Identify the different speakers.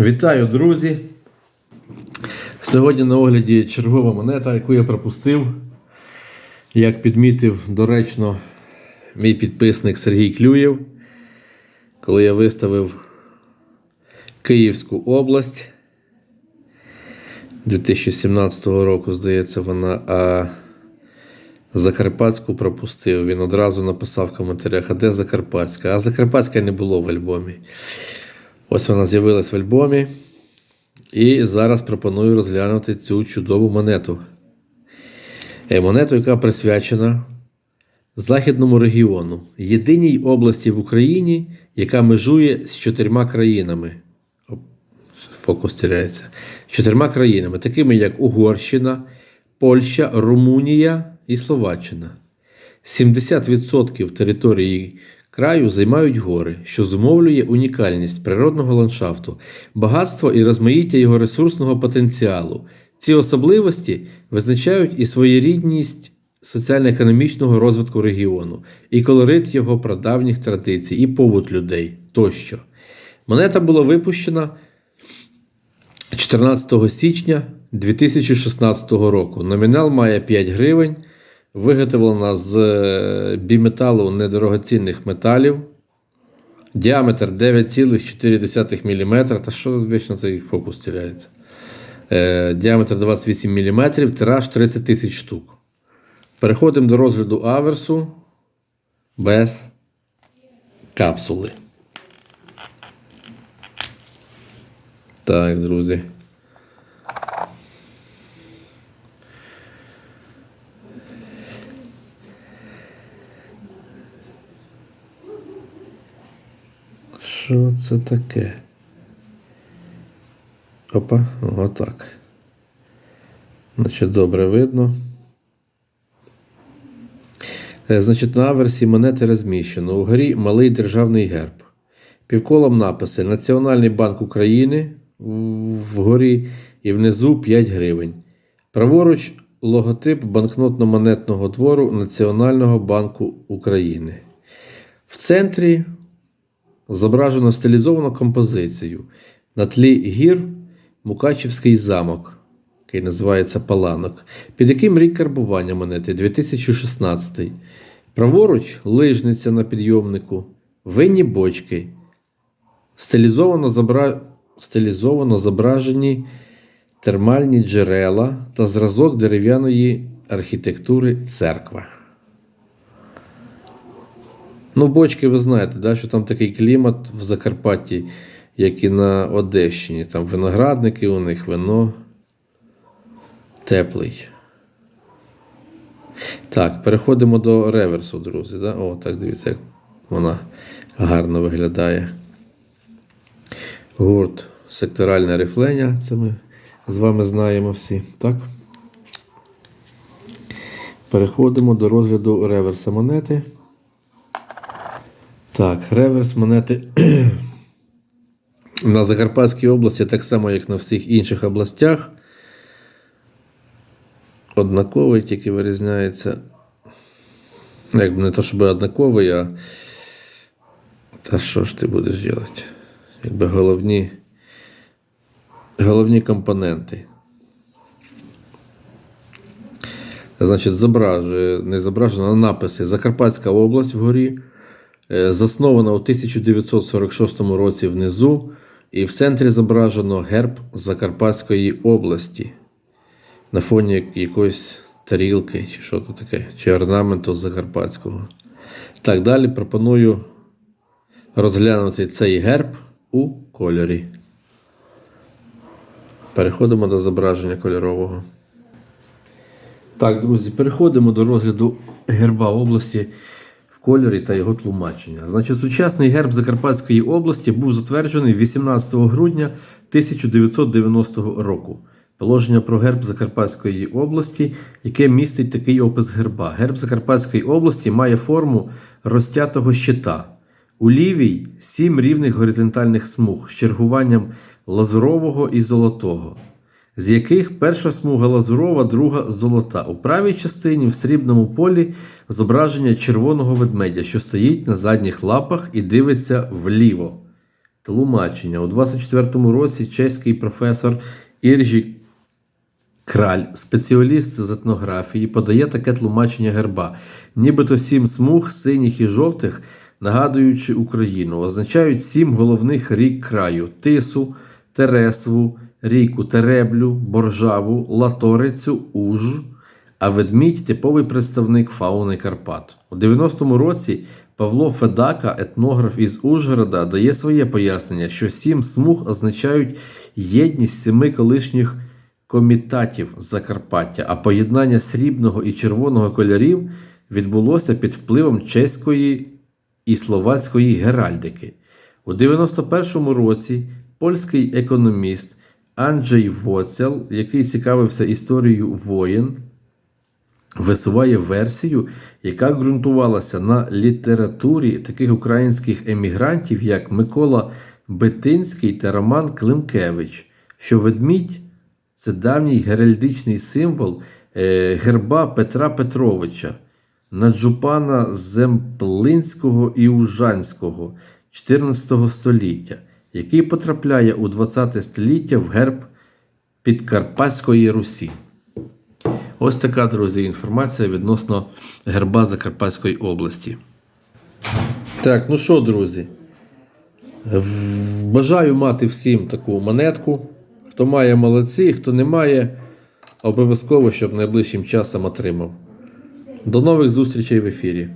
Speaker 1: Вітаю, друзі! Сьогодні на огляді чергова монета, яку я пропустив. Як підмітив доречно мій підписник Сергій Клюєв, коли я виставив Київську область 2017 року, здається, вона, а Закарпатську пропустив. Він одразу написав в коментарях, а де Закарпатська? А Закарпатська не було в альбомі. Ось вона з'явилась в альбомі. І зараз пропоную розглянути цю чудову монету. Е, Монету, яка присвячена Західному регіону, єдиній області в Україні, яка межує з чотирма країнами. Фокус теряється. З чотирма країнами, такими як Угорщина, Польща, Румунія і Словаччина. 70% території краю займають гори, що зумовлює унікальність природного ландшафту, багатство і розмаїття його ресурсного потенціалу. Ці особливості визначають і своєрідність соціально-економічного розвитку регіону, і колорит його прадавніх традицій, і побут людей тощо. Монета була випущена 14 січня 2016 року. Номінал має 5 гривень, виготовлена з е, біметалу недорогоцінних металів. Діаметр 9,4 мм. Та що вічно цей фокус теряється? Е, діаметр 28 мм, тираж 30 тисяч штук. Переходимо до розгляду аверсу без капсули. Так, друзі. Що це таке? Опа, отак. Значить, добре видно. Е, Значить, на аверсі монети розміщено. Угорі малий державний герб. Півколом написи Національний банк України вгорі і внизу 5 гривень. Праворуч логотип банкнотно-монетного двору Національного банку України. В центрі зображено стилізовану композицію. На тлі гір Мукачівський замок, який називається Паланок, під яким рік карбування монети 2016. Праворуч лижниця на підйомнику, винні бочки, стилізовано, зобра... стилізовано зображені термальні джерела та зразок дерев'яної архітектури церква. Ну, бочки, ви знаєте, да, що там такий клімат в Закарпатті, як і на Одещині. Там виноградники у них, вино теплий. Так, переходимо до реверсу, друзі. Да? О, так дивіться, як вона гарно виглядає. Гурт секторальне рифлення, це ми з вами знаємо всі. Так? Переходимо до розгляду реверса монети. Так, реверс монети на Закарпатській області, так само, як на всіх інших областях. Однаковий, тільки вирізняється. Ну, Якби не то, щоб однаковий, а. Та що ж ти будеш робити? Якби головні. Головні компоненти. Значить, зображує, не зображено, а написи. Закарпатська область вгорі. Е, Заснована у 1946 році внизу, і в центрі зображено герб Закарпатської області на фоні якоїсь тарілки, чи що то таке, чи орнаменту Закарпатського. Так, далі пропоную розглянути цей герб у кольорі. Переходимо до зображення кольорового. Так, друзі, переходимо до розгляду герба області кольорі та його тлумачення. Значить, сучасний герб Закарпатської області був затверджений 18 грудня 1990 року. Положення про герб Закарпатської області, яке містить такий опис герба. Герб Закарпатської області має форму розтятого щита. У лівій сім рівних горизонтальних смуг з чергуванням лазурового і золотого з яких перша смуга лазурова, друга золота. У правій частині в срібному полі зображення червоного ведмедя, що стоїть на задніх лапах і дивиться вліво. Тлумачення. У 24-му році чеський професор Іржі Краль, спеціаліст з етнографії, подає таке тлумачення герба. Нібито сім смуг, синіх і жовтих, нагадуючи Україну, означають сім головних рік краю: Тису, Тересву, ріку Тереблю, Боржаву, Латорицю, Уж. А ведмідь типовий представник фауни Карпат. У 90-му році Павло Федака, етнограф із Ужгорода, дає своє пояснення, що сім смуг означають єдність семи колишніх комітатів Закарпаття, а поєднання срібного і червоного кольорів відбулося під впливом чеської і словацької геральдики. У 91-му році польський економіст Анджей Воцел, який цікавився історією воєн, висуває версію, яка ґрунтувалася на літературі таких українських емігрантів, як Микола Бетинський та Роман Климкевич, що ведмідь це давній геральдичний символ е, герба Петра Петровича, наджупана Земплинського і Ужанського 14 століття, який потрапляє у 20 століття в герб Підкарпатської Русі. Ось така, друзі, інформація відносно герба Закарпатської області. Так, ну що, друзі? Бажаю мати всім таку монетку. Хто має молодці, хто не має, обов'язково, щоб найближчим часом отримав. До нових зустрічей в ефірі.